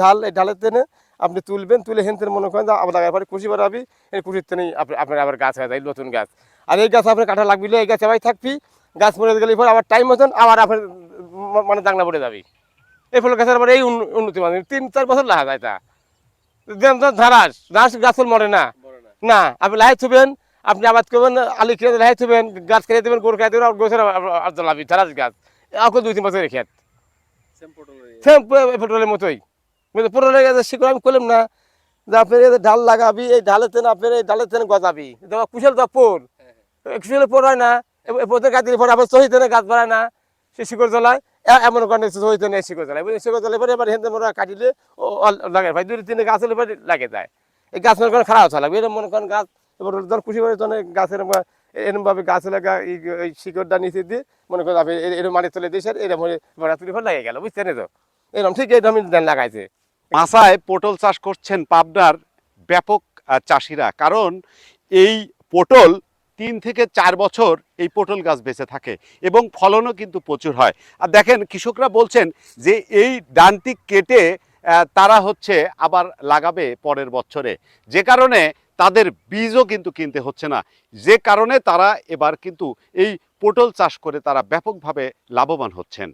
ঢাল এই ঢালের তেনে আপনি তুলবেন তুলে হেনতেন মনে করেন আবার লাগার পরে কুশি বাড়াবি এই কুশির তেনেই আপনার আবার গাছ হয়ে যায় নতুন গাছ। আর এই গাছ আপনার কাটা লাগবে এই গাছ আবার থাকবি গাছ মরে গেলে পর আবার টাইম মতন আবার আপনার মানে দাংনা পড়ে যাবি। এই ফল গাছের আবার এই উন্ন- উন্নতি মানে তিন চার বছর লাগা যায় তা। ধারাস ধারাস গাছ ফুল মরে না। না। আপনি লাহে থুবেন আপনি আবাদ করবেন আলু খেয়ে লাহে থুবেন গাছ খেয়ে দেবেন গরু খেয়ে দেবেন আর গোছের আর জ্বালাবি ধারাস গাছ। এখন দুই তিন বছরের খেত সেম পেট্রোলের মতোই। পেট্রোলের গাছের শিকড় আমি করলাম না যে আপনি এই যে ঢাল লাগাবি এই ঢালের তেন আপনার এই ঢালের তেন গজাবি। তোমার কুশল তো পোর কুশলে পোর হয় না। পোতের গাছ দিলে পরে আবার সহি তেনে গাছ বাড়ায় না। সে শিকড় জ্বলায় এমন কারণে সহি তেনে শিকড় জ্বলায়। বুঝলি শিকড় জ্বলাই পরে এবার হেঁটে মোরা কাটিলে ও লাগে। ভাই দুই তিন গাছ হলে পরে লাগে যায়। এই গাছ মনে করেন খারাপ হওয়া লাগবে এরকম মনে করেন গাছ এবার ধর খুশি করে তখন গাছের এরকম ভাবে গাছ লাগা এই শিকড়টা নিচে দিয়ে মনে করেন আপনি এর- এরকম মাটি তুলে দিয়েছে এরকম বড়া তুলে লাগে গেল। বুঝছেন তো এরকম ঠিক এরকম লাগাইছে। মাসায় পটল চাষ করছেন পাবনার ব্যাপক চাষিরা। কারণ এই পটল তিন থেকে চার বছর এই পটল গাছ বেঁচে থাকে এবং ফলনও কিন্তু প্রচুর হয়। আর দেখেন, কৃষকরা বলছেন যে এই ডানটি কেটে তারা হচ্ছে আবার লাগাবে পরের বছরে। যে কারণে তাদের বীজও কিন্তু কিনতে হচ্ছে না। যে কারণে তারা এবার কিন্তু এই পটল চাষ করে তারা ব্যাপকভাবে লাভবান হচ্ছেন।